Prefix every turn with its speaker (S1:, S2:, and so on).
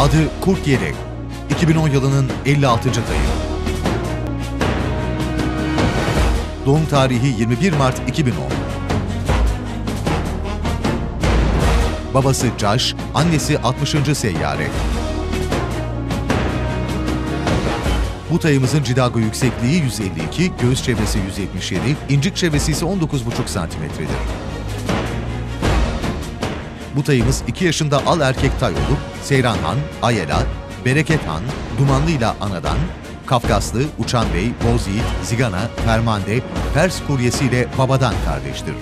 S1: Adı Kurt Yelek. 2010 yılının 56. tayı. Doğum tarihi 21 Mart 2010. Babası Caş, annesi 60. Seyyare. Bu tayımızın cidago yüksekliği 152, göğüs çevresi 177, incik çevresi ise 19,5 santimetredir. Bu tayımız 2 yaşında al erkek tay olup Seyran Han, Ayela, Bereket Han, Dumanlı ile Anadan, Kafkaslı, Uçan Bey, Boz Yiğit, Zigana, Fermande, Pers kuryesiyle babadan kardeştir.